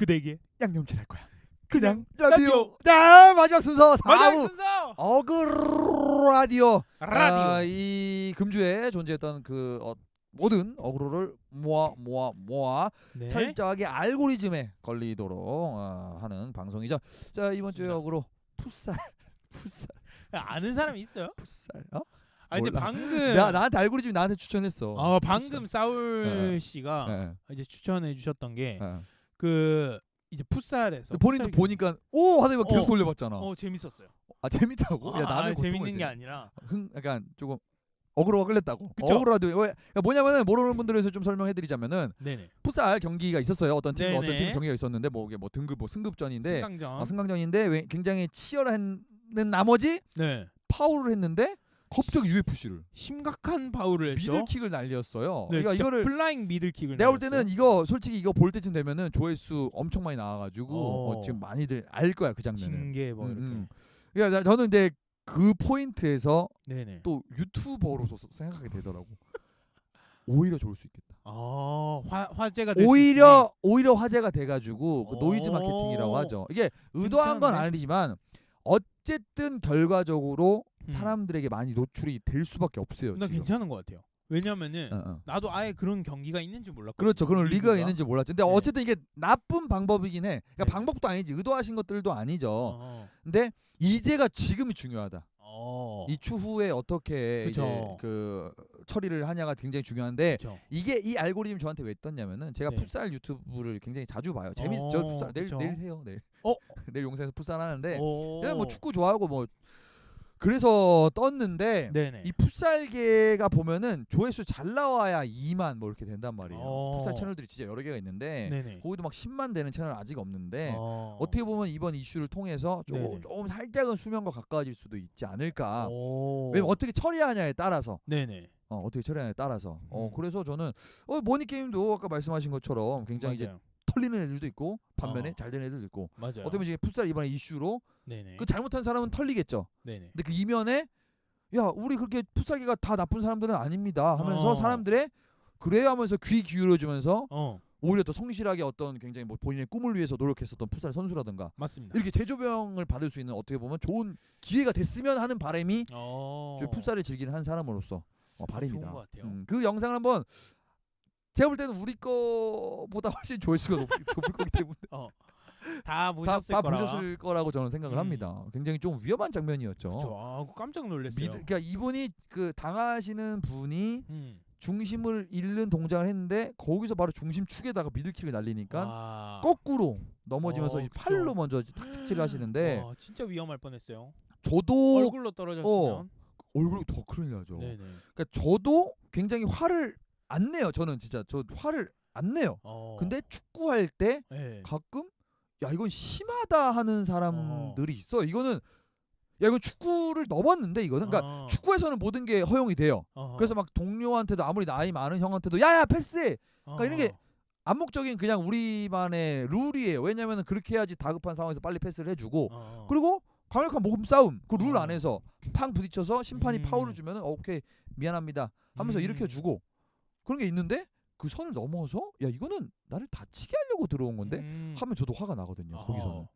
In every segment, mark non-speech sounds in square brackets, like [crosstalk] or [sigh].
그대에게 양념칠 할 거야. 그냥 라디오. 자 마지막 순서 마지막 4부 순서 어그 라디오. 라디오. 아, 이 금주에 존재했던 그 어, 모든 어그로를 모아 모아 모아 네. 철저하게 알고리즘에 걸리도록 어, 하는 방송이죠. 자 이번 주에. 어그로 푸살 푸살 [laughs] 아는 사람이 있어요? 푸살. 어? 아 근데 몰라. 방금 나 나한테 알고리즘이 나한테 추천했어. 어 방금 사울 예. 씨가 예, 이제 추천해 주셨던 게 예. 그 이제 풋살에서 본인도 풋살 보니까 오 하더니 막 계속 어. 돌려봤잖아. 어 재밌었어요. 아 재밌다고? 야 아, 나는 재밌는 게 아니라 흥 약간 조금 어그로가 끌렸다고. 그쵸? 어그로라도 왜 그러니까 뭐냐면은 모르는 분들을 위해서 좀 설명해드리자면은 네네 풋살 경기가 있었어요. 어떤 팀 어떤 네네. 팀 경기가 있었는데 뭐 이게 뭐 등급 뭐 승급전인데 승강전 어, 승강전인데 왜 굉장히 치열한 나머지 네 파울을 했는데 갑자기 UFC를 심각한 파울을 했죠. 미들킥을 날렸어요. 네, 그러니까 이거를 플라잉 미들킥을 내가 볼. 때는 이거 솔직히 이거 볼 때쯤 되면은 조회수 엄청 많이 나와가지고 어. 어, 지금 많이들 알 거야 그 장면을. 징계 뭐 음, 이렇게 음. 그러니까 나- 저는 근데 그 포인트에서 네네 또 유튜버로서 생각하게 되더라고. [laughs] 오히려 좋을 수 있겠다. 아 화, 화제가 될수 오히려 오히려 화제가 돼가지고 그 노이즈 오. 마케팅이라고 하죠. 이게 의도한 건. 아니지만 어쨌든 결과적으로. 음. 사람들에게 많이 노출이 될 수밖에 없어요. 나 지금. 괜찮은 것 같아요. 왜냐면은 어, 어. 나도 아예 그런 경기가 있는 줄 몰랐거든요. 그렇죠. 그런 리그가 리그가. 있는지 몰랐죠. 근데 네. 어쨌든 이게 나쁜 방법이긴 해. 그러니까 네. 방법도 아니지. 의도하신 것들도 아니죠. 어. 근데 이제가 지금이 중요하다. 어. 이 추후에 어떻게 이제. 그 처리를 하냐가 굉장히 중요한데 그쵸. 이게 이 알고리즘 저한테 왜 떴냐면은 제가 네. 풋살 유튜브를 굉장히 자주 봐요. 재밌죠. 어, 풋살 내일 그쵸. 내일 해요. 내일. 어? [laughs] 내일 용산에서 풋살 하는데 오. 그냥 뭐 축구 좋아하고 뭐 그래서 떴는데 네네. 이 풋살계가 보면은 조회수 잘 나와야 2만 뭐 이렇게 된단 말이에요. 어. 풋살 채널들이 진짜 여러 개가 있는데 네네. 거기도 막 10만 되는 채널 아직 없는데 어. 어. 떻게 보면 이번 이슈를 통해서 조금, 네네. 조금 살짝은 수면과 가까워질 수도 있지 않을까. 오. 왜냐면 어떻게 처리하냐에 따라서 네네. 어, 어떻게 처리하냐에 따라서 어 음. 그래서 저는 어 모니 게임도 아까 말씀하신 것처럼 굉장히 이제 맞아요. 털리는 애들도 있고 반면에 어. 잘 되는 애들도 있고 맞아요. 어떻게 보면 풋살 이번에 이슈로 네네. 그 잘못한 사람은 털리겠죠. 네네. 근데 그 이면에 야 우리 그렇게 풋살계가 다 나쁜 사람들은 아닙니다 하면서 어. 사람들의 그래요 하면서 귀 기울여주면서 어 오히려 더 성실하게 어떤 굉장히 뭐 본인의 꿈을 위해서 노력했었던 풋살 선수라든가 맞습니다. 이렇게 재조명을 받을 수 있는 어떻게 보면 좋은 기회가 됐으면 하는 바람이 어. 저 풋살을 즐기는 한 사람으로서 어, 바람이다. 좋은 것 같아요. 음, 그 영상을 한번 제가 볼 때는 우리 거보다 훨씬 조회수가 높, 높을 거기 때문에 다 다, 보셨을 다 거라. 보셨을 거라고 저는 생각을 음. 합니다. 굉장히 좀 위험한 장면이었죠. 저 아, 깜짝 놀랐어요. 미드, 그러니까 이분이 그 당하시는 분이 음. 중심을 잃는 동작을 했는데 거기서 바로 중심 축에다가 미들킥을 날리니까 와. 거꾸로 넘어지면서 어, 이 그쵸. 팔로 먼저 탁탁질을 하시는데 [gasps] 와, 진짜 위험할 뻔했어요. 저도 얼굴로 떨어졌으면. 얼굴이 더 큰일 나죠. 네네. 그러니까 저도 굉장히 화를 안 내요. 저는 진짜 저 화를 안 내요. 어. 근데 축구할 때 네. 가끔 야 이건 심하다 하는 사람들이 있어. 이거는 야 이건 축구를 넘었는데 이거는 그러니까 어. 축구에서는 모든 게 허용이 돼요. 어허. 그래서 막 동료한테도 아무리 나이 많은 형한테도 야야 패스해. 그러니까 이런 게. 암묵적인 그냥 우리만의 룰이에요. 왜냐면은 그렇게 해야지 다급한 상황에서 빨리 패스를 해주고 어허. 그리고 강력한 몸 싸움 그룰 어. 안에서 팡 부딪혀서 심판이 음. 파울을 주면은 어, 오케이 미안합니다 하면서 음. 일으켜 주고 그런 게 있는데 그 선을 넘어서 야 이거는 나를 다치게 하려고 들어온 건데 음. 하면 저도 화가 나거든요. 거기서는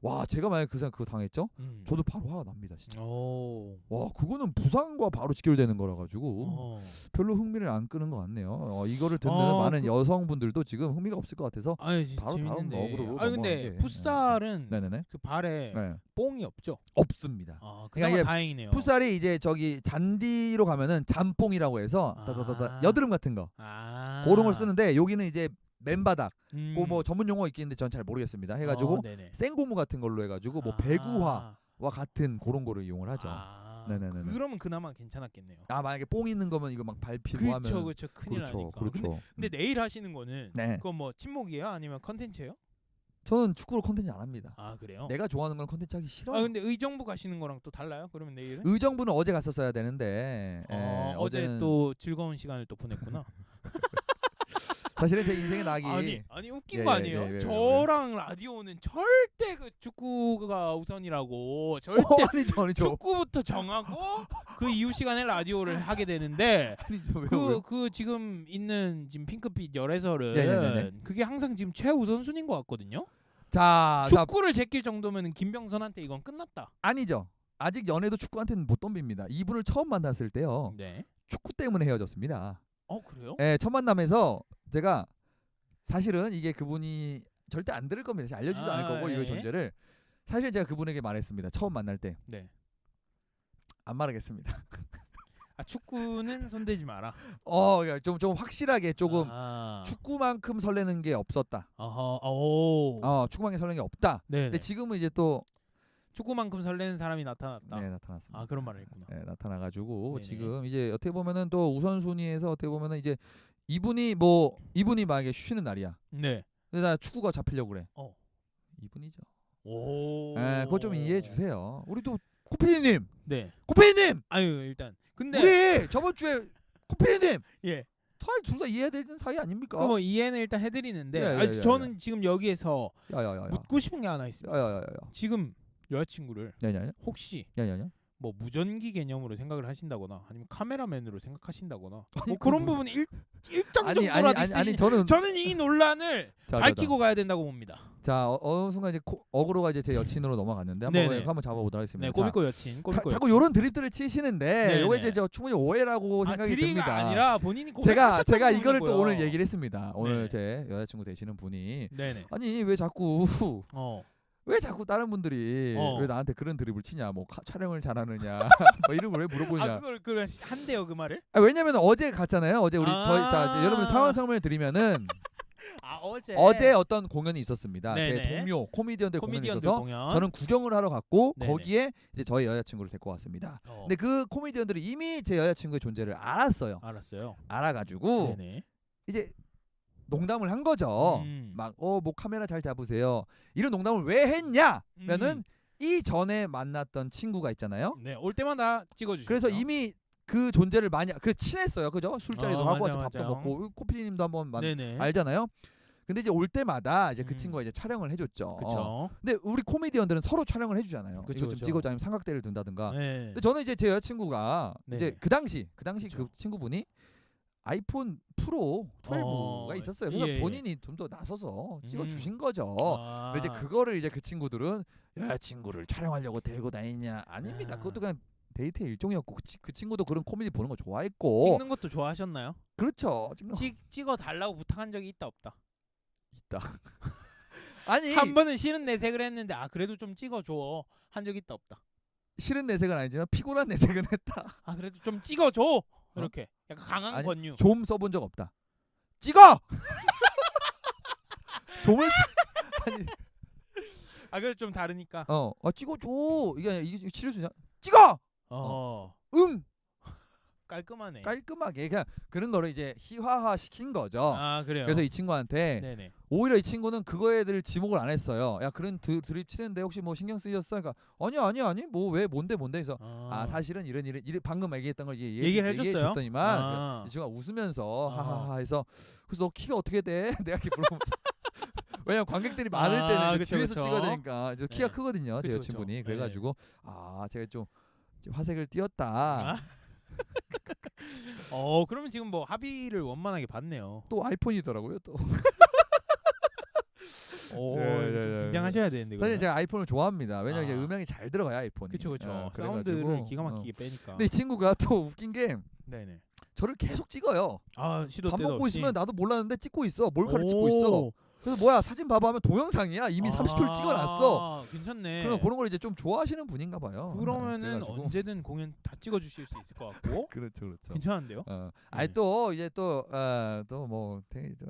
와 제가 만약 그 사람 그거 당했죠? 음. 저도 바로 화가 납니다 진짜. 오. 와 그거는 부상과 바로 직결되는 거라 가지고 어허. 별로 흥미를 안 끄는 것 같네요. 어, 이거를 듣는 어, 많은 그- 여성분들도 지금 흥미가 없을 것 같아서 아니 지- 바로 다음 재밌는데. 어그로로 아 근데 넘어가는 게. 풋살은 네네네. 그 발에 네. 뽕이 없죠. 없습니다. 아, 그러니까 이게 다행이네요. 풋살이 이제 저기 잔디로 가면은 잠뽕이라고 해서 아. 따다다다 여드름 같은 거 아. 그런 걸 쓰는데 여기는 이제 맨바닥 음. 그뭐 전문 용어 있겠는데 전 잘 모르겠습니다. 해가지고 어, 네네. 생고무 같은 걸로 해가지고 뭐 아. 배구화와 같은 그런 거를 이용을 하죠. 아, 네네네네. 그러면 그나마 괜찮았겠네요. 아 만약에 뽕 있는 거면 이거 막 밟히고 그렇죠, 하면 그렇죠. 큰일 그렇죠, 나니까. 그렇죠. 근데, 근데 내일 하시는 거는 네. 그건 뭐 침묵이에요? 아니면 컨텐츠예요? 저는 축구로 컨텐츠 안 합니다. 아 그래요? 내가 좋아하는 건 컨텐츠 하기 싫어요. 아 근데 의정부 가시는 거랑 또 달라요? 그러면 내일은? 의정부는 어제 갔었어야 되는데 어, 예, 어제 어제는 또 즐거운 시간을 또 보냈구나. [laughs] 사실은 제 인생의 낙이 아니 아니 웃긴 예, 거 예, 아니에요? 예, 예, 예, 저랑 라디오는 절대 그 축구가 우선이라고 절대 어, 아니죠 아니죠 축구부터 정하고 그 이후 시간에 라디오를 하게 되는데 [laughs] 왜요, 그? 그 지금 있는 지금 핑크빛 열애설은 예, 예, 네, 네. 그게 항상 지금 최우선순위인 것 같거든요. 자, 자 축구를 제낄 정도면 김병선한테 이건 끝났다. 아니죠 아직 연애도 축구한테는 못 덤빕니다 이분을 처음 만났을 때요 네. 축구 때문에 헤어졌습니다 어 그래요? 예, 첫 만남에서 제가 사실은 이게 그분이 절대 안 들을 겁니다. 알려주지도 않을 아, 거고 이거 예. 존재를 사실 제가 그분에게 말했습니다. 처음 만날 때안 네. 말하겠습니다. 아 축구는 [laughs] 손대지 마라. 어, 좀좀 확실하게 조금 아. 축구만큼 설레는 게 없었다. 어허. 오. 어, 축구만큼 설레는 게 없다. 네. 근데 지금은 이제 또 축구만큼 설레는 사람이 나타났다. 네, 나타났습니다. 아 그런 말을 했구나. 네, 나타나가지고 네네. 지금 이제 어떻게 보면은 또 우선 순위에서 어떻게 보면은 이제 이분이 뭐 이분이 만약에 쉬는 날이야. 네. 근데 나 축구가 잡히려고 그래. 어. 이분이죠. 오. 예, 그거 좀 이해해 주세요. 우리 또 코피디님, 네. 코피디님, 아유 일단 근데 우리 저번 주에 코피디님 예. 둘다 이해해야 되는 사이 아닙니까? 그뭐 이해는 일단 해드리는데 예, 예, 아니, 예, 저는 지금 여기에서 야야야야. 묻고 싶은 게 하나 있습니다. 야야야야. 지금 여자친구를 야야야. 혹시 야야야. 뭐 무전기 개념으로 생각을 하신다거나 아니면 카메라맨으로 생각하신다거나 아니, 뭐 그런 뭐- 부분이 일, 일정 아니 아니 정도라도 아니, 아니 있으신 저는 저는 이 논란을 [laughs] 자, 자, 밝히고 가야 된다고 봅니다. 자, 자 어, 어느 순간 이제 코, 어그로가 이제 제 여친으로 넘어갔는데 한번 네네. 한번 잡아보도록 하겠습니다. 네, 자, 꼬비꼬 여친, 자, 꼬비꼬 자꾸. 요런 드립들을 치시는데 네네. 요거 이제 저 충분히 오해라고 아, 생각이 드립이 듭니다. 아니라 본인이 제가 제가 이거를 또. 오늘 얘기를 했습니다. 오늘 네네. 제 여자친구 되시는 분이 네네. 아니 왜 자꾸 어. 왜 자꾸 다른 분들이 어. 왜 나한테 그런 드립을 치냐 뭐 카- 촬영을 잘하느냐 [laughs] 뭐 이런 걸 왜 물어보냐 아 그걸 그걸 한대요 그 말을? 아, 왜냐면 어제 갔잖아요 어제 우리 아. 저희 자 이제 여러분 상황 설명을 드리면은 [laughs] 아 어제 어제 어떤 공연이 있었습니다 제 네네. 동료 코미디언들 공연이 코미디언들 있어서 공연. 저는 구경을 하러 갔고 네네. 거기에 이제 저희 여자친구를 데리고 왔습니다 어, 근데 그 코미디언들이 이미 제 여자친구의 존재를 알았어요 알았어요. 알아가지고 네네. 이제 농담을 한 거죠 음. 막어뭐 카메라 잘 잡으세요 이런 농담을 왜 했냐면은 음. 이 전에 만났던 친구가 있잖아요 네, 올 때마다 찍어주죠. 그래서 이미 그 존재를 많이 그 친했어요 그죠 술자리도 어, 하고 맞아, 같이 밥도 맞아. 먹고 코피디님도 한번 만 네네. 알잖아요 근데 이제 올 때마다 이제 그 음. 친구가 이제 촬영을 해줬죠 그렇죠. 근데 우리 코미디언들은 서로 촬영을 해주잖아요 그쵸, 이거 좀 그쵸. 찍어줘 아니면 삼각대를 둔다든가 네. 근데 저는 이제 제 여자친구가 이제 네네. 그 당시 그 당시 그쵸. 그 친구분이 아이폰 프로 12가 어, 있었어요. 그래서 예, 예. 본인이 좀 더 나서서 찍어 음. 주신 거죠. 아. 근데 이제 그거를 이제 그 친구들은 여자친구를 촬영하려고 데리고 다니냐 아닙니다. 아. 그것도 그냥 데이트의 일종이었고 그, 치- 그 친구도 그런 코미디 보는 거 좋아했고 찍는 것도 좋아하셨나요? 그렇죠. 찍는 거 찍 찍어 달라고 부탁한 적이 있다 없다. 있다. [laughs] 아니 한 번은 싫은 내색을 했는데 아 그래도 좀 찍어 줘 한 적 있다 없다. 싫은 내색은 아니지만 피곤한 [laughs] 내색은 했다. 아 그래도 좀 찍어 줘 이렇게 약간 강한 아니, 권유. 좀 써본 적 없다. 찍어. [laughs] 좀을 쓰- 아니 아 그래도 좀 다르니까. 어, 어 찍어줘. 이게 아니라 이게 치료 수냐? 찍어. 어, 응. 깔끔하네. 깔끔하게 그냥 그런 거를 이제 희화화 시킨 거죠. 아 그래요. 그래서 이 친구한테 네네. 오히려 이 친구는 그거에 대해 지목을 안 했어요. 야 그런 드, 드립 치는데 혹시 뭐 신경 쓰셨어? 그러니까 아니 아니 아니 뭐 왜 뭔데 뭔데 해서 아, 아 사실은 이런 이런 이런 방금 얘기했던 걸 얘기, 해줬어요? 줬더니만 아. 이 친구가 웃으면서 아하. 하하하 해서 그래서 너 키가 어떻게 돼? [laughs] 내가 이렇게 물어보면서 [laughs] 왜냐면 관객들이 많을 아, 때는 그쵸, 뒤에서 그쵸. 찍어야 되니까 이제 키가 네. 크거든요 제 그쵸, 여친분이 그쵸. 그래가지고 아 제가 좀 화색을 띄었다 아. [laughs] 어 그러면 지금 뭐 합의를 원만하게 봤네요. 또 아이폰이더라고요 또 [laughs] 오 네, 네, 좀 네, 긴장하셔야 되는데. 사실 그러면. 제가 아이폰을 좋아합니다 왜냐면 이제 아. 음향이 잘 들어가요 아이폰이 그쵸 그쵸. 어, 사운드를 그래가지고, 기가 어. 막히게 빼니까. 근데 이 친구가 또 웃긴 게 네네. 저를 계속 찍어요 아 시도 밥 때도 먹고 없이. 있으면 나도 몰랐는데 찍고 있어 몰카를 찍고 있어 오. 그래서 뭐야 사진 봐봐 하면 동영상이야 이미 30초를 찍어놨어 아, 괜찮네. 그럼 그런 걸 이제 좀 좋아하시는 분인가 봐요 그러면은 네, 그래가지고. 언제든 공연 다 찍어주실 수 있을 것 같고 [laughs] 그렇죠 그렇죠 괜찮은데요? 어, 아니 네. 또 이제 또또뭐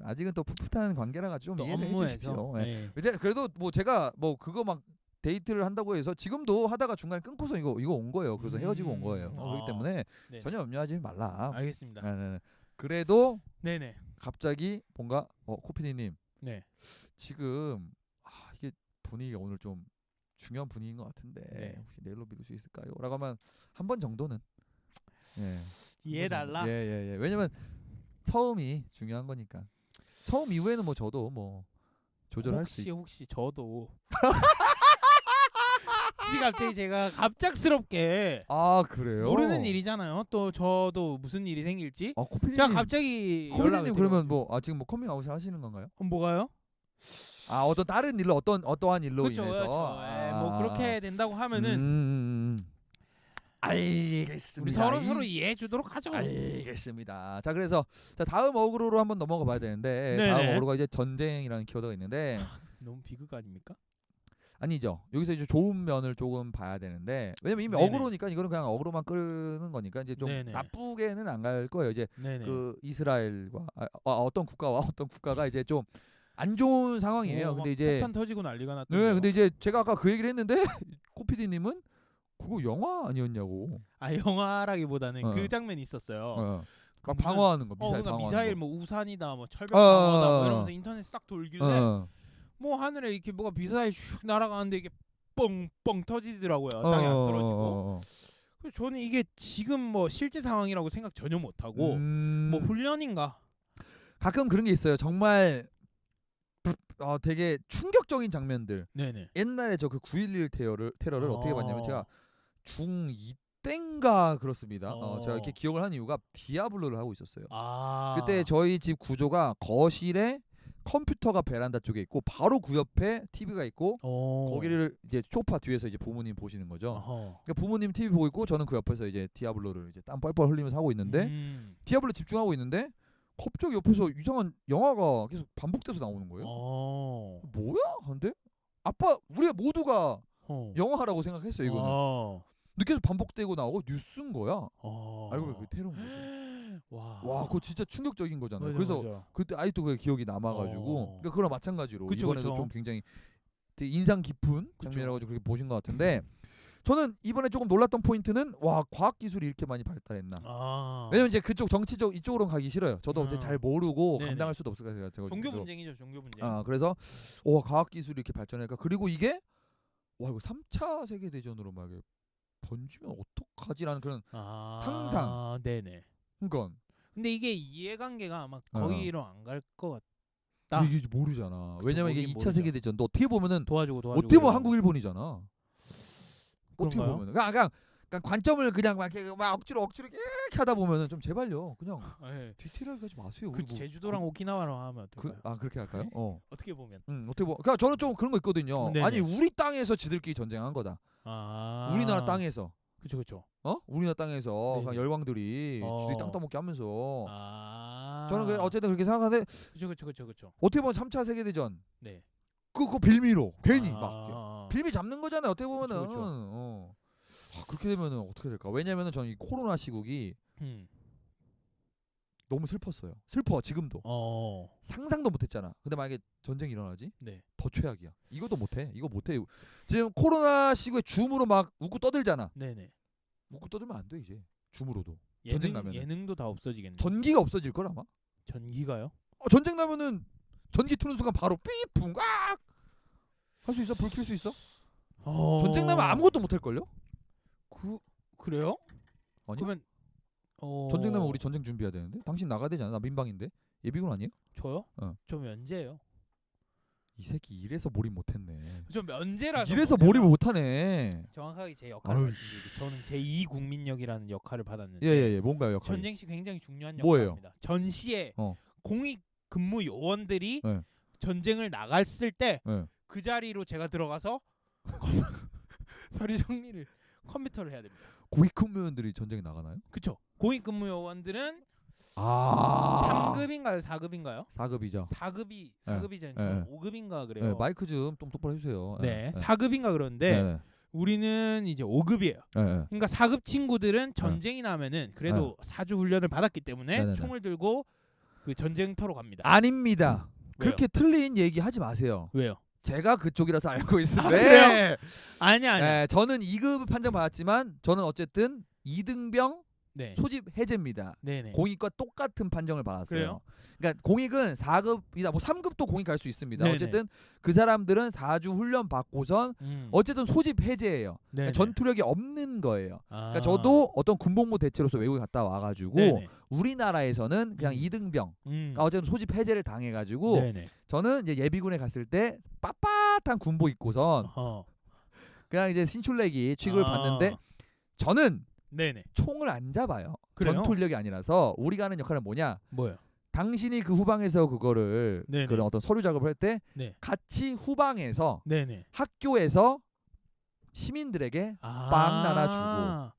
아직은 또 풋풋한 관계라 가지고 좀또 이해를 업무에서 해주십시오. 예. 네. 이제 그래도 뭐 제가 뭐 그거 막 데이트를 한다고 해서 지금도 하다가 중간에 끊고서 이거 이거 온 거예요. 그래서 헤어지고 온 거예요. 음, 그렇기 아. 때문에 네. 전혀 염려하지 말라. 알겠습니다. 네, 네, 네. 그래도 네네. 갑자기 뭔가 어 코피디님 네. 지금 아 이게 분위기가 오늘 좀 중요한 분위기인 것 같은데 네. 혹시 내일로 미룰 수 있을까요? 라고 하면 한 번 정도는 예. 이해달라. 예예예. 왜냐면 처음이 중요한 거니까. 처음 이후에는 뭐 저도 뭐 조절할 수 혹시 있. 혹시 저도 [laughs] 혹시 갑자기 제가 갑작스럽게 아 그래요? 모르는 일이잖아요. 또 저도 무슨 일이 생길지 아 코피디님. 제가 갑자기 연락을 코피디님 그러면. 뭐 아 지금 뭐 커밍아웃을 하시는 건가요? 어, 뭐가요? 아 어떤 다른 일로 어떤 어떠한 일로 그렇죠, 인해서. 그렇죠. 예, 뭐 아. 그렇게 된다고 하면은 음, 음, 음. 알겠습니다. 우리 서로 이- 서로 이해해 주도록 하죠. 알겠습니다. 자 그래서 자 다음 어그로로 한번 넘어가 봐야 되는데 네네. 다음 어그로가 이제 전쟁이라는 키워드가 있는데 [laughs] 너무 비극 아닙니까? 아니죠. 여기서 이제 좋은 면을 조금 봐야 되는데 왜냐면 이미 네네. 어그로니까 이거는 그냥 어그로만 끄는 거니까 이제 좀 네네. 나쁘게는 안 갈 거예요. 이제 네네. 그 이스라엘과 아, 어, 어떤 국가와 어떤 국가가 이제 좀 안 좋은 상황이에요. 오, 근데 막 이제 폭탄 터지고 난리가 났던. 네, 근데 이제 제가 아까 그 얘기를 했는데 [laughs] 코피디님은 그거 영화 아니었냐고. 아 영화라기보다는 어. 그 장면이 있었어요. 어. 그그 방어하는 거 어, 미사일 그러니까 방어하는 미사일 거. 뭐 우산이다, 뭐 철벽 어, 방어다, 어, 뭐 어. 이러면서 인터넷 싹 돌길래 어. 뭐 하늘에 이렇게 뭐가 미사일 슉 날아가는데 이게 뻥뻥 터지더라고요. 땅에 안 떨어지고. 어, 어, 그래서 저는 이게 지금 뭐 실제 상황이라고 생각 전혀 못 어. 하고 음, 뭐 훈련인가? 가끔 그런 게 있어요. 정말 어, 되게 충격적인 장면들. 네네. 옛날에 저 그 9.11 테러를 테러를 어떻게 봤냐면 어. 제가 중2 땐가 그렇습니다. 어, 제가 어. 이렇게 기억을 한 이유가 디아블로를 하고 있었어요. 아 그때 저희 집 구조가 거실에 컴퓨터가 베란다 쪽에 있고 바로 그 옆에 TV가 있고 어. 거기를 이제 소파 뒤에서 이제 부모님 보시는 거죠. 어허. 그러니까 부모님 TV 보고 있고 저는 그 옆에서 이제 디아블로를 이제 땀 뻘뻘 흘리면서 하고 있는데 음. 디아블로 집중하고 있는데 갑자기 옆에서 이상한 영화가 계속 반복돼서 나오는 거예요. 어. 뭐야? 근데 아빠 우리 모두가 어. 영화라고 생각했어요 이거는. 어. 근데 계속 반복되고 나오고 뉴스인 거야. 어. 알고 보니 그 테러인 거죠. [laughs] 와. 와, 그거 진짜 충격적인 거잖아요. 맞아, 그래서 맞아. 그때 아직도 그게 기억이 남아가지고 어. 그러니까 그거랑 마찬가지로 그쵸, 이번에도 그쵸. 좀 굉장히 되게 인상 깊은 그쵸. 장면이라고 그렇게 보신 것 같은데 저는 이번에 조금 놀랐던 포인트는 와 과학 기술이 이렇게 많이 발달했나. 아. 왜냐면 이제 그쪽 정치적 이쪽으로 가기 싫어요. 저도 어제 음. 잘 모르고 네네. 감당할 수도 없을 것 같아요. 종교 분쟁이죠, 종교 분쟁. 아 그래서 와 과학 기술이 이렇게 발전하니까 그리고 이게 와 이거 3차 세계 대전으로 막 이렇게 번지면 어떡하지라는 그런 아. 상상. 네네. 그러니까 근데 이게 이해관계가 아마 어. 거기로 안 갈 것 같. 나. 이게 모르잖아. 왜냐면 이게 모르긴 2차 모르죠. 세계 대전도 어떻게 보면은 도와주고 도와주고. 어떻게 보면. 한국 일본이잖아. 어떻게 그런가요? 보면 그냥, 그냥, 그냥 관점을 그냥 막, 이렇게 막 억지로 억지로 이렇게 하다 보면은 좀 제발요. 그냥 [laughs] 예. 디테일하게 가지 마세요. 그 우리 뭐 제주도랑 오키나와로 하면 그, 어떨까요? 아 그렇게 할까요? 네. [laughs] 어. 어떻게 보면. 음, 어떻게 보? 그러니까 저는 좀 그런 거 있거든요. 네네. 아니 우리 땅에서 지들끼리 전쟁한 거다. 아. 우리나라 땅에서. 그쵸 그쵸. 어? 우리나라 땅에서 네네. 그냥 열왕들이 어. 지들이 땅 따먹게 하면서 아. 저는 그 어쨌든 그렇게 생각하는데 그쵸 그쵸 그쵸 그쵸. 어떻게 보면 3차 세계 대전 네. 그 그거 빌미로 괜히 막 아. 빌미 잡는 거잖아요. 어떻게 보면은 그쵸, 그쵸. 어. 아, 그렇게 되면은 어떻게 될까? 왜냐면은 저는 이 코로나 시국이 음. 너무 슬펐어요. 슬퍼 지금도 어. 상상도 못했잖아. 근데 만약에 전쟁이 일어나지 네. 더 최악이야. 이것도 못해. 이거 못해. 지금 코로나 시국에 줌으로 막 웃고 떠들잖아. 네네. 웃고 떠들면 안 돼 이제 줌으로도 전쟁 예능 나면은. 예능도 다 없어지겠네. 전기가 없어질 걸 아마. 전기가요? 어, 전쟁 나면은 전기 트는 순간 바로 삐풍 꽉. 할수 있어? 불켤수 있어? 어. 전쟁 나면 아무것도 못 할 걸요? 그 그래요? 아니. 그러면 어. 전쟁 나면 우리 전쟁 준비해야 되는데. 당신 나가야 되잖아. 나 민방인데. 예비군 아니에요? 저요? 어. 저 면제예요. 이 새끼 이래서 몰입 못했네. 저 면제라서. 이래서 뭐냐면 몰입을 못하네. 정확하게 제 역할을 아유, 말씀드릴게요. 저는 제2 국민역이라는 역할을 받았는데 예예예. 뭔가요 역할이? 전쟁 시 굉장히 중요한 뭐예요? 역할입니다. 전시에 어. 공익 근무 요원들이 네. 전쟁을 나갔을 때 그 예. 자리로 제가 들어가서 [laughs] 서류 정리를 컴퓨터를 해야 됩니다. 고위 근무원들이 전쟁에 나가나요? 그쵸? 공익 근무 요원들은 아. 3급인가요? 4급인가요? 4급이죠. 4급이 예. 4급이잖아요. 예. 저는 5급인가 그래요. 네, 마이크 좀 좀 똑바로 해주세요. 네, 예, 4급인가 그러는데 네. 우리는 이제 5급이에요. 예, 예. 그러니까 4급 친구들은 전쟁이 나면은 그래도 사주 훈련을 받았기 때문에 네. 네네네. 총을 들고 그 전쟁터로 갑니다. 아닙니다. 왜요? 그렇게 틀린 얘기 하지 마세요. 왜요? 제가 그쪽이라서 알고 있는데. 아, 그래요? 아니 아니. 예, 저는 2급 판정 받았지만 저는 어쨌든 2등병 네. 소집 해제입니다. 네네. 공익과 똑같은 판정을 받았어요. 그래요? 그러니까 공익은 4급이다. 뭐 3급도 공익 갈 수 있습니다. 네네. 어쨌든 그 사람들은 4주 훈련 받고선 음. 어쨌든 소집 해제예요. 그러니까. 전투력이 없는 거예요. 아. 그러니까 저도 어떤 군복무 대체로서 외국에 갔다 와 가지고 네네. 우리나라에서는 그냥 음. 이등병, 음. 그러니까 어쨌든 소집 해제를 당해 가지고 네네. 저는 이제 예비군에 갔을 때 빳빳한 군복 입고선 어. 그냥 이제 신출내기 취급을 아. 받는데 저는 네네. 총을 안 잡아요. 그래요? 전투력이 아니라서 우리가 하는 역할은 뭐냐? 뭐요? 당신이 그 후방에서 그거를 네네. 그런 어떤 서류 작업을 할 때 네. 같이 후방에서 네네. 학교에서 시민들에게 아. 빵 나눠주고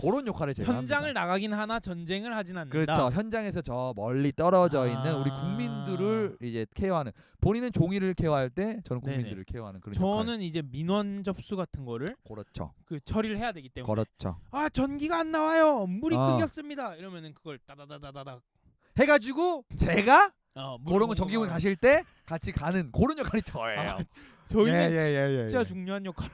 그런 역할을 제가 현장을 합니다. 나가긴 하나 전쟁을 하진 않는다. 그렇죠. 현장에서 저 멀리 떨어져 있는 우리 아. 국민들을 이제 케어하는 본인은 종이를 케어할 때 저는 네네. 국민들을 케어하는 그런 역할. 저는 이제 민원 접수 같은 거를 그렇죠. 그 처리를 해야 되기 때문에 그렇죠. 아 전기가 안 나와요 물이 어. 끊겼습니다 이러면은 그걸 따다다다다다 해가지고 제가 어, 물 그런 거 거. 가실 때 같이 가는 그런 역할이 저예요. 아, 저희는 예, 진짜 중요한 역할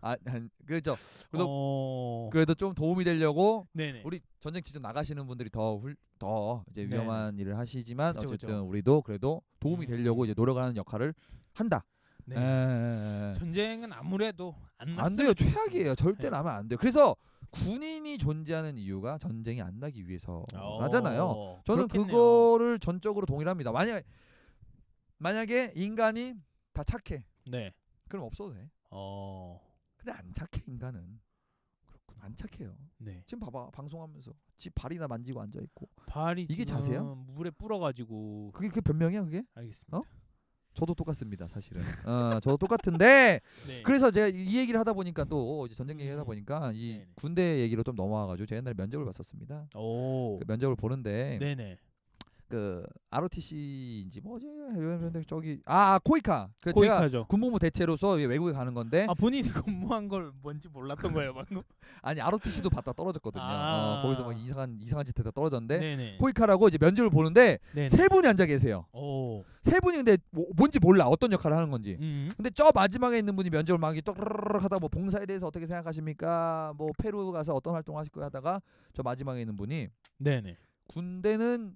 아, 한- 그렇죠. 그래도 어... 그래도 좀 도움이 되려고 네네 우리 전쟁 직접 나가시는 분들이 더, 훌, 더 이제 네네. 위험한 일을 하시지만 그쵸, 어쨌든 그쵸. 우리도 그래도 도움이 음. 되려고 이제 노력하는 역할을 한다. 네. 예, 예, 예. 전쟁은 아무래도 안안 났으면 돼요. 좋겠습니다. 최악이에요. 절대 네. 나면 안 돼요. 그래서 군인이 존재하는 이유가 전쟁이 안 나기 위해서라잖아요. 어, 저는 그렇겠네요. 그거를 전적으로 동일합니다. 만약 만약에 인간이 다 착해. 네. 그럼 없어도 돼. 어. 근데 안 착해 인간은. 안 착해요. 네. 지금 봐봐 방송하면서 지 발이나 만지고 앉아 있고 발이 이게 자세야? 물에 불어가지고 그게 그 변명이야 그게? 알겠습니다. 어? 저도 똑같습니다 사실은. 어 저도 똑같은데 [laughs] 네. 그래서 제가 이 얘기를 하다 보니까 또 이제 전쟁 얘기 하다 음. 보니까 이 네네. 군대 얘기로 좀 넘어와가지고 제가 옛날에 면접을 봤었습니다. 오. 그 면접을 보는데 네네. 그 ROTC인지 뭐지 저기 아, 아 코이카 그 제가 코이카죠. 군복무 대체로서 외국에 가는 건데 아 본인이 [laughs] 근무한 걸 뭔지 몰랐던 거예요 방금. [laughs] 아니 ROTC도 받다 떨어졌거든요. 아. 어, 거기서 막 이상한 이상한 짓 했다 떨어졌는데 네네. 코이카라고 이제 면접을 보는데 네네. 세 분이 앉아 계세요. 오. 세 분이 근데 뭐, 뭔지 몰라 어떤 역할을 하는 건지. 음. 근데 저 마지막에 있는 분이 면접을 막 떠르르르 하다 뭐 봉사에 대해서 어떻게 생각하십니까? 뭐 페루 가서 어떤 활동 하실 거야 하다가 저 마지막에 있는 분이 네네. 군대는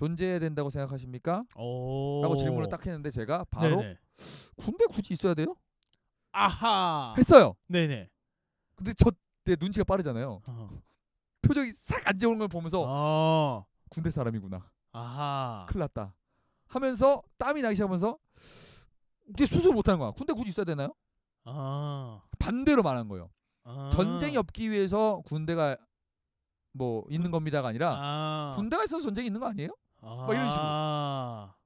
존재해야 된다고 생각하십니까? 오. 라고 질문을 딱 했는데 제가 바로 네네. 군대 굳이 있어야 돼요? 아하. 했어요. 네네. 근데 저내 눈치가 빠르잖아요. 어. 표정이 싹 안 좋은 걸 보면서 어. 군대 사람이구나. 아하. 큰일 났다. 하면서 땀이 나기 시작하면서 이게 수습을 못하는 거야. 군대 굳이 있어야 되나요? 아. 반대로 말한 거예요. 아. 전쟁이 없기 위해서 군대가 뭐 있는 겁니다가 아니라 아. 군대가 있어서 전쟁이 있는 거 아니에요? 아. 막 이런 식으로.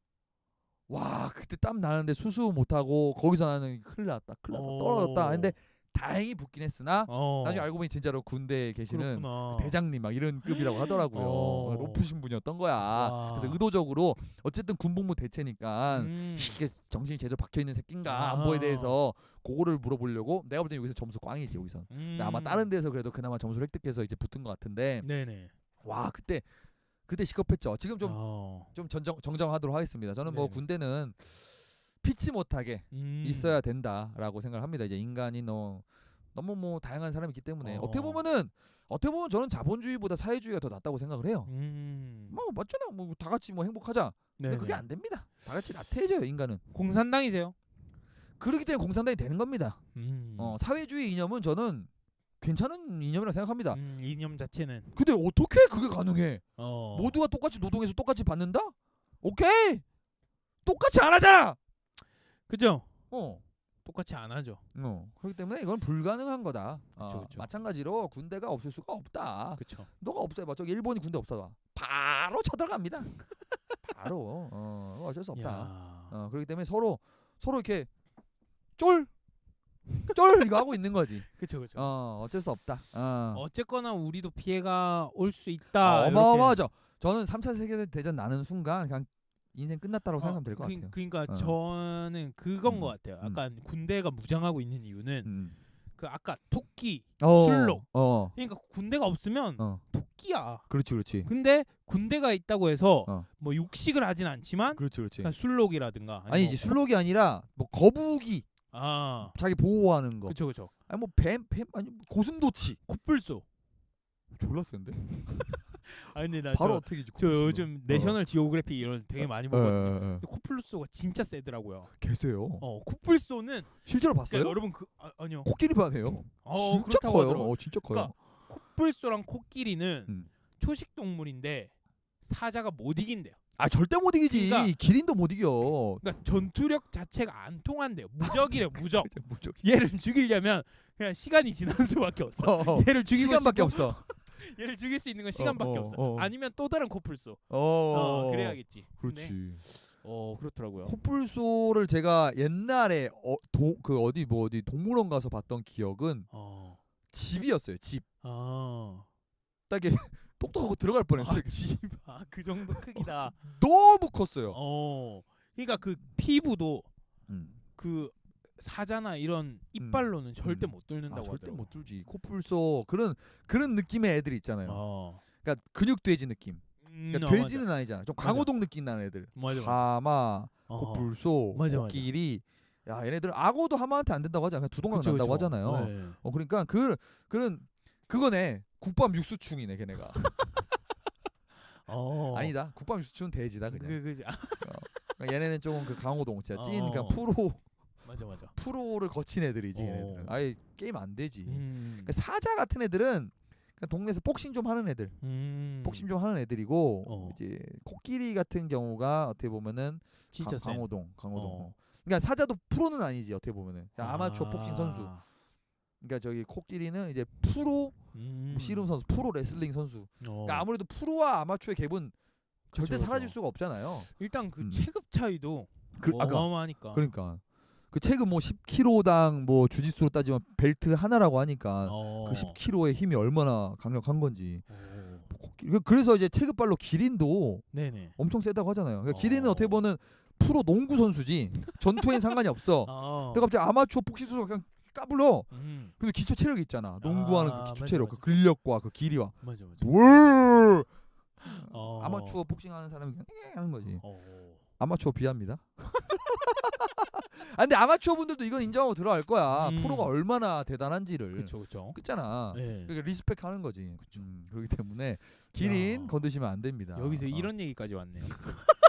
와 그때 땀 나는데 수습 못하고 거기서 나는 큰일 났다 큰일 났다 오. 떨어졌다 근데 다행히 붙긴 했으나 어. 나중에 알고 보니 진짜로 군대에 계시는 그렇구나. 대장님 막 이런 급이라고 하더라고요 어. 높으신 분이었던 거야 와. 그래서 의도적으로 어쨌든 군복무 대체니까 음. 이게 정신이 제대로 박혀 있는 새끼인가 아. 안보에 대해서 그거를 물어보려고 내가 볼 때 여기서 점수 꽝이지 여기서 음. 아마 다른 데서 그래도 그나마 점수를 획득해서 이제 붙은 것 같은데 네네. 와 그때 그때 시급했죠 지금 좀 어. 좀 전정 정정하도록 하겠습니다 저는 뭐 네네. 군대는 피치 못하게 음. 있어야 된다라고 생각을 합니다 이제 인간이 너 너무 뭐 다양한 사람이 있기 때문에 어. 어. 떻게 보면은 어떻게 보면 저는 자본주의보다 사회주의가 더 낫다고 생각을 해요 음. 뭐 맞잖아 뭐 다 같이 뭐 행복하자 근데 네네. 그게 안 됩니다 다 같이 나태해져요 인간은 공산당이세요? 그렇기 때문에 공산당이 되는 겁니다 음. 어 사회주의 이념은 저는 괜찮은 이념이라고 생각합니다 음, 이념 자체는 근데 어떻게 그게 가능해 어. 모두가 똑같이 노동해서 똑같이 받는다? 오케이 똑같이 안 하잖아 그죠? 어 똑같이 안 하죠. 어, 그렇기 때문에 이건 불가능한 거다. 어, 그쵸, 그쵸. 마찬가지로 군대가 없을 수가 없다. 그렇죠. 너가 없어봐. 저기 일본이 군대 없어봐. 바로 쳐들어갑니다. [laughs] 바로 어, 어쩔 수 없다. 야. 어, 그렇기 때문에 서로 서로 이렇게 쫄, 쫄 이거 하고 있는 거지. 그렇죠, 그렇죠. 어, 어쩔 수 없다. 어, 어쨌거나 우리도 피해가 올수 아, 있다. 이렇게. 어마어마하죠. 저는 3차 세계 대전 나는 순간 그냥 인생 끝났다고 어, 생각하면 될 것 그, 같아요. 그러니까 어. 저는 그건 음, 것 같아요. 음. 약간 군대가 무장하고 있는 이유는 음. 그 아까 토끼, 어, 술록. 어, 그러니까 군대가 없으면 어, 토끼야. 그렇지, 그렇지, 근데 군대가 있다고 해서 어. 뭐 육식을 하진 않지만 그렇지, 그렇지. 그냥 술록이라든가 아니 아니면 이제 술록이 아니라 뭐 거북이 아 자기 보호하는 거. 그렇죠 그렇죠 아니 뭐뱀뱀 아니 고슴도치. 코뿔소 졸라 센데? [laughs] 아 근데 나 바로 저, 어택이지. 저. 요즘 내셔널 지오그래피 이런 되게 많이 보거든요. 어, 어, 어. 근데 코뿔소가 진짜 세더라고요. 계세요. 어 코뿔소는 실제로 그러니까 봤어요? 여러분 그 아, 아니요. 코끼리 반해요. 어, 진짜 커요. 어, 진짜 커요. 그러니까 코뿔소랑 코끼리는 음. 초식 동물인데 사자가 못 이긴대요. 아 절대 못 이기지. 그러니까- 기린도 못 이겨. 그러니까 전투력 자체가 안 통한대요. 무적이래 무적. [laughs] 무적. 얘를 죽이려면 그냥 시간이 지난 수밖에 없어. 어, 어. 얘를 죽이고 시간밖에 싶고 없어. [laughs] 얘를 죽일 수 있는 건 시간밖에 어, 없어. 어. 아니면 또 다른 코뿔소. 어, 어, 그래야겠지. 그렇지. 근데, 어 그렇더라고요. 코뿔소를 제가 옛날에 어, 도, 그 어디 뭐 어디 동물원 가서 봤던 기억은 어. 집이었어요. 집. 아. 딱에 똑똑하고 들어갈 뻔했어요. 아, 집. 아, 그 정도 크기다. 너무 컸어요. 어. 그러니까 그 피부도 음. 그 사자나 이런 이빨로는 절대 음. 못 아, 뚫는다고 절대 하더라고요. 못 뚫지. 코뿔소 그런 그런 느낌의 애들 있잖아요. 어. 그러니까 근육 돼지 느낌. 음, 그러니까 어, 돼지는 아니잖아. 좀 맞아. 강호동 느낌 나는 애들. 맞아 맞아. 하마, 어. 코뿔소, 맞아, 맞아. 코끼리. 야 얘네들 악어도 하마한테 안 된다고 하잖아. 그냥 두동강 난다고 그쵸. 하잖아요. 네. 어 그러니까 그 그런 그거네. 국밥 육수충이네 걔네가. [laughs] 어. 아니다. 국밥 육수충은 돼지다 그냥. 그, 그, 아, 그러니까 얘네는 조금 그 강호동 진짜 찐 어. 그냥 프로 맞아 맞아. 프로를 거친 애들이지 어. 얘네들은. 아예 게임 안 되지. 음. 그러니까 사자 같은 애들은 그냥 동네에서 복싱 좀 하는 애들. 음. 복싱 좀 하는 애들이고 어. 이제 코끼리 같은 경우가 어떻게 보면은 진짜 강, 센. 강호동, 강호동. 어. 그러니까 사자도 프로는 아니지 어떻게 보면은 그냥 아마추어 복싱 선수. 아. 그러니까 저기 코끼리는 이제 프로 음. 씨름 선수, 프로 레슬링 선수. 어. 그러니까 아무래도 프로와 아마추어의 갭은 절대 그쵸, 사라질 그쵸. 수가 없잖아요. 일단 그 음. 체급 차이도 그, 아까 어마어마하니까. 그러니까 그 체급 뭐 10kg당 뭐 주짓수로 따지면 벨트 하나라고 하니까 어. 그 10kg의 힘이 얼마나 강력한 건지. 어. 코끼리- 그- 그래서 이제 체급발로 기린도 네네. 엄청 세다고 하잖아요. 그러니까 어. 기린은 어떻게 보면 프로 농구 선수지 전투엔 [laughs] 상관이 없어. 어. 근데 갑자기 아마추어 복싱 선수가 그냥 까불러. 음. 근데 기초 체력이 있잖아. 농구하는 아, 그 기초 맞아, 체력, 맞아. 그 근력과 그 길이와. 맞아 맞아. 월 어. 아마추어 복싱하는 사람이 그냥 에 하는 거지. 어. 아마추어 비합니다. [laughs] 아 근데 아마추어 분들도 이건 인정하고 들어갈 거야. 음. 프로가 얼마나 대단한지를. 그렇죠 그렇죠. 그잖아. 네. 그러니까 리스펙 하는 거지. 음, 그렇기 때문에 기린 야. 건드시면 안 됩니다. 여기서 어. 이런 얘기까지 왔네요. [laughs]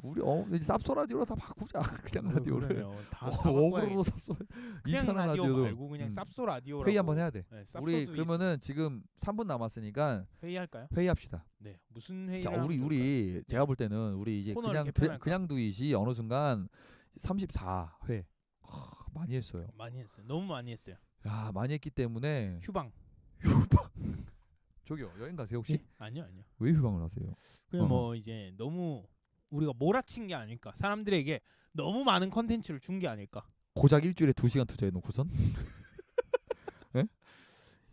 우리 어 이제 쌉소 라디오로 다 바꾸자. [laughs] 그냥 라디오를. 그러네요. 다, 어, 다 바꿔야겠- 어그로로 쌉소. 그냥 이편한 라디오 라디오도. 말고 그냥 음. 쌉소 라디오 회의 한번 해야 돼. 네, 우리 쌉소도 그러면은 지금 3분 남았으니까 있- 회의할까요? 회의합시다. 네. 무슨 회의를 자, 우리 우리 제가 볼 때는 우리 이제 코너를 그냥 드, 개편할까? 그냥 두잇이 어느 순간 34회 많이 했어요. 많이 했어요. 너무 많이 했어요. 야 많이 했기 때문에 휴방. [laughs] 저기요 여행 가세요 혹시? 예? 아니요 아니요. 왜 휴방을 하세요? 그냥 어. 뭐 이제 너무 우리가 몰아친 게 아닐까. 사람들에게 너무 많은 컨텐츠를 준 게 아닐까. 고작 일주일에 2 시간 투자해 놓고선 [laughs]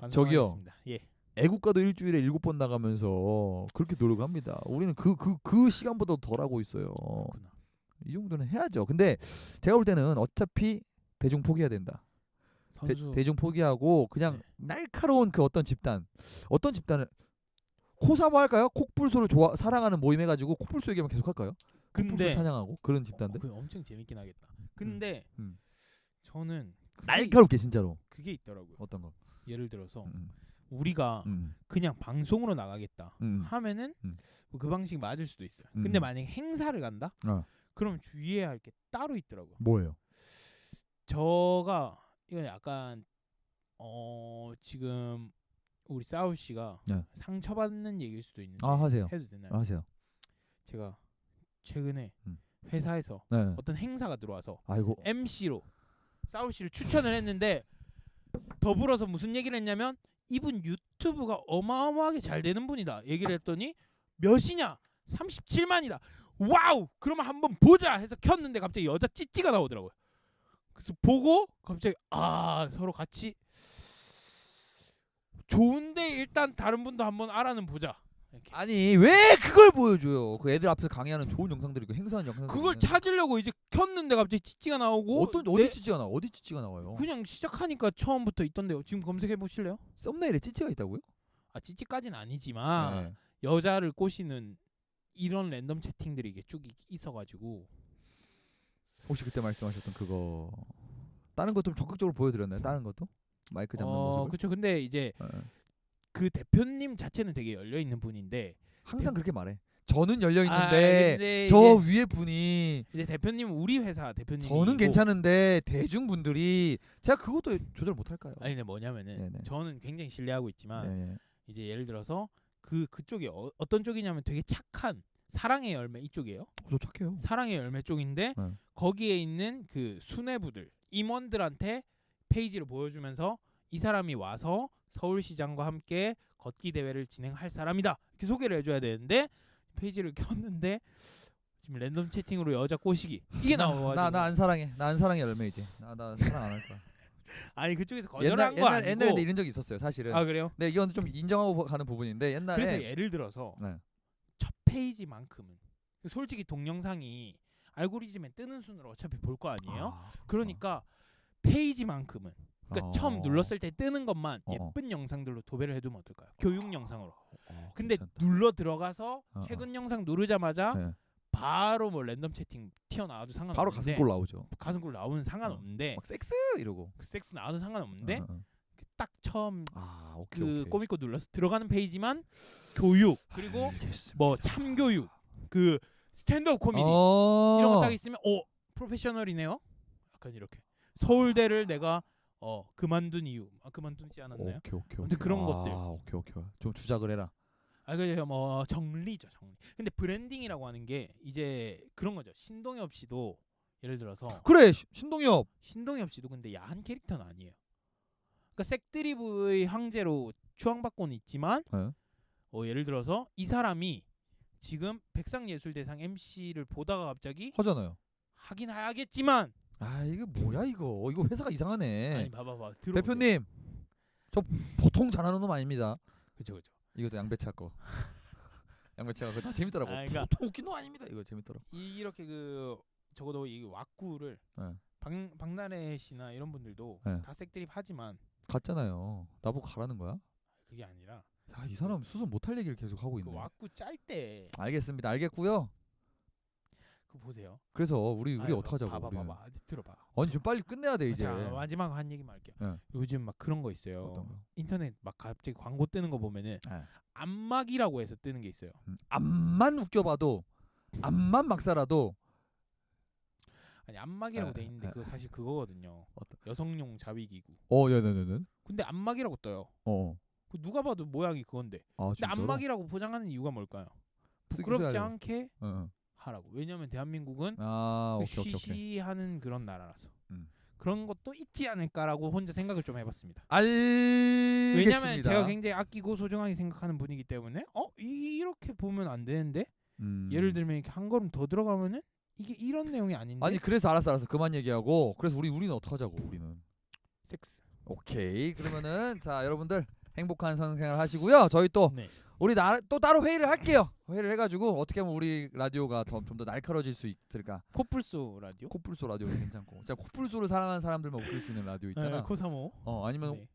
저기요. 반성하겠습니다. 예. 애국가도 일주일에 7번 나가면서 그렇게 노력합니다. 우리는 그 그 그 시간보다 덜 하고 있어요. 그렇구나. 이 정도는 해야죠. 근데 제가 볼 때는 어차피 대중 포기해야 된다. 대, 선수 대중 포기하고 그냥 네. 날카로운 그 어떤 집단 어떤 집단을 코사모 할까요? 콕불소를 좋아 사랑하는 모임 해가지고 콕불소 얘기만 계속 할까요? 콕불소 근데 찬양하고 그런 어, 집단들 그게 엄청 재밌긴 하겠다. 근데 음. 저는 그게, 날카롭게 진짜로 그게 있더라고요. 어떤 거? 예를 들어서 음, 우리가 음, 그냥 방송으로 나가겠다 음. 하면은 음. 뭐그 방식 맞을 수도 있어요. 근데 음. 만약에 행사를 간다? 어. 그럼 주의해야 할 게 따로 있더라고요. 뭐예요? 저가 이거 약간 어 지금 우리 싸울 씨가 네. 상처받는 얘기일 수도 있는데 아 하세요. 해도 되나요? 아, 하세요. 제가 최근에 음. 회사에서 네. 어떤 행사가 들어와서 아이고. MC로 싸울 씨를 추천을 했는데 더불어서 무슨 얘기를 했냐면 이분 유튜브가 어마어마하게 잘 되는 분이다 얘기를 했더니 몇이냐 37만이다 와우 그러면 한번 보자 해서 켰는데 갑자기 여자 찌찌가 나오더라고요 그래서 보고 갑자기 아 서로 같이 좋은데 일단 다른 분도 한번 알아는 보자 이렇게. 아니 왜 그걸 보여줘요? 그 애들 앞에서 강의하는 좋은 영상들이고 행사하는 영상들. 그걸 찾으려고 이제 켰는데 갑자기 찌찌가 나오고 어떤 내- 어디 찌찌가 나? 어디 찌찌가 나와요? 그냥 시작하니까 처음부터 있던데요. 지금 검색해 보실래요? 썸네일에 찌찌가 있다고요? 아 찌찌까지는 아니지만 네. 여자를 꼬시는 이런 랜덤 채팅들이 이게 쭉 있- 있어가지고 혹시 그때 말씀하셨던 그거 다른 것좀 적극적으로 보여드렸나요? 다른 것도 마이크 잡는 어 모습을. 그렇죠. 근데 이제 예. 그 대표님 자체는 되게 열려 있는 분인데 항상 그렇게 말해. 저는 열려 아, 있는데 근데 저 위에 분이 이제 대표님 우리 회사 대표님이 저는 괜찮은데 대중분들이 제가 그것도 조절 못 할까요? 아니 근데 뭐냐면은 네네. 저는 굉장히 신뢰하고 있지만 네. 이제 예를 들어서 그 그쪽이 어, 어떤 쪽이냐면 되게 착한 사랑의 열매 이쪽이에요. 저 착해요. 사랑의 열매 쪽인데 네. 거기에 있는 그 수뇌부들 임원들한테 페이지를 보여주면서 이 사람이 와서 서울시장과 함께 걷기 대회를 진행할 사람이다 이렇게 소개를 해줘야 되는데 페이지를 [laughs] 켰는데 지금 랜덤 채팅으로 여자 꼬시기 이게 나와가지고 나나 안 사랑해. 나 안 사랑해 열매 이제. 나 나 사랑 안 할 거야. [laughs] 아니 그쪽에서 거절한 거 옛날 아니고 옛날에 이런 적이 있었어요. 사실은. 아 그래요? 네 이건 좀 인정하고 가는 부분인데 옛날에 그래서 예를 들어서 네. 첫 페이지만큼은 솔직히 동영상이 알고리즘에 뜨는 순으로 어차피 볼 거 아니에요? 아, 그러니까 페이지만큼은 그러니까 어. 처음 눌렀을 때 뜨는 것만 어, 어. 예쁜 영상들로 도배를 해두면 어떨까요? 교육 영상으로. 어, 근데 괜찮다. 눌러 들어가서 어, 최근 영상 누르자마자 네. 바로 뭐 랜덤 채팅 튀어나와도 상관없는데 바로 가슴골 나오죠. 가슴골 나오는 상관없는데 막 섹스 이러고. 그 섹스 나와도 상관없는데 어, 어, 어. 그딱 처음 아 오케이 그 오케이. 꼬미꼬 눌러서 들어가는 페이지만 교육 그리고 알겠습니다. 뭐 참교육 그 스탠드업 코미디 어. 이런 거 딱 있으면 어 프로페셔널이네요. 약간 이렇게 서울대를 내가 어 그만둔 이유 아 그만두지 않았나요? 오케이 오케이. 오케이. 그런 아, 것들. 오케이 오케이. 좀 주작을 해라. 아 그래서 뭐 정리죠 정리. 근데 브랜딩이라고 하는 게 이제 그런 거죠. 신동엽 씨도 예를 들어서 그래 시- 신동엽. 신동엽 씨도 근데 야한 캐릭터는 아니에요. 그러니까 색드립의 황제로 추앙받고는 있지만 네. 어, 예를 들어서 이 사람이 지금 백상예술대상 MC를 보다가 갑자기 하잖아요. 하긴 하겠지만 아 이거 뭐야 이거 이거 회사가 이상하네. 아니 봐봐봐 들어 대표님 저 보통 잘하는 놈 아닙니다. 그죠 그죠 이것도 양배차 거. [laughs] 양배차가 그거 다 재밌더라고. 아, 그러니까- 보통 웃긴 놈 아닙니다. 이거 재밌더라고. 이- 이렇게 그 적어도 이 왁구를 네. 박 박나래 씨나 이런 분들도 네. 다 색드립 하지만 갔잖아요. 나보고 가라는 거야? 그게 아니라 야이 사람 수습 못할 얘기를 계속 하고 그 있네. 왁구 짤 때 알겠습니다. 알겠고요. 그거 보세요. 그래서 우리 우리 아유, 어떡하자고. 봐봐 우리는. 봐봐 들어봐. 아니 좀 빨리 끝내야 돼 이제. 자 마지막 한 얘기만 할게요. 네. 요즘 막 그런 거 있어요. 어떤 거? 인터넷 막 갑자기 광고 뜨는 거 보면은 네. 안막이라고 해서 뜨는 게 있어요. 음, 앞만 웃겨봐도 앞만 막 살아도 아니 안막이라고 에, 돼 있는데 에, 그거 사실 그거거든요. 어떤- 여성용 자위기구. 어, 네네네네. 근데 안막이라고 떠요. 어. 그 누가 봐도 모양이 그건데. 아 근데 진짜로? 안막이라고 포장하는 이유가 뭘까요? 쓰기 부끄럽지 싫어요. 않게 어, 어. 하라고. 왜냐면 대한민국은 아그 오케이 오케이 오케이. 쉬쉬하는 그런 나라라서. 음. 그런 것도 있지 않을까라고 혼자 생각을 좀 해봤습니다. 알겠습니다. 왜냐면 제가 굉장히 아끼고 소중하게 생각하는 분이기 때문에 어 이렇게 보면 안 되는데 음. 예를 들면 이렇게 한 걸음 더 들어가면은 이게 이런 내용이 아닌데 아니 그래서 알았어 알았어 그만 얘기하고 그래서 우리 우리는 어떡 하자고 우리는 섹스. 오케이 그러면은 자 여러분들 행복한 성생활 하시고요 저희 또 네. 우리 나, 또 따로 회의를 할게요 회의를 해가지고 어떻게 하면 우리 라디오가 좀더 날카로워질 수 있을까 코뿔소 라디오. 코뿔소 라디오 괜찮고 진짜 코뿔소를 사랑하는 사람들만 웃길 수 있는 라디오 있잖아 네, 코사모. 어 아니면 네.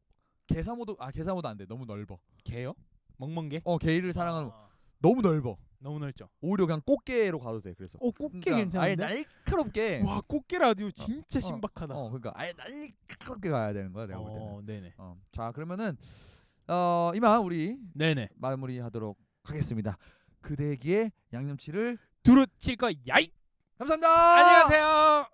개사모도 아 개사모도 안 돼 너무 넓어 개요? 멍멍개? 어 게이를 사랑하는 아, 너무 넓어 너무 넓죠. 오히려 그냥 꽃게로 가도 돼 그래서 어 꽃게 그러니까 아예 괜찮은데? 날카롭게 와 꽃게 라디오 진짜 어, 신박하다. 어 그러니까 아예 날카롭게 가야 되는 거야 내가 볼 때는 어, 네네. 어, 자 그러면은 어 이만 우리 네네. 마무리하도록 하겠습니다. 그대에게 양념치를 두루 칠 거 야이. 감사합니다. 안녕하세요.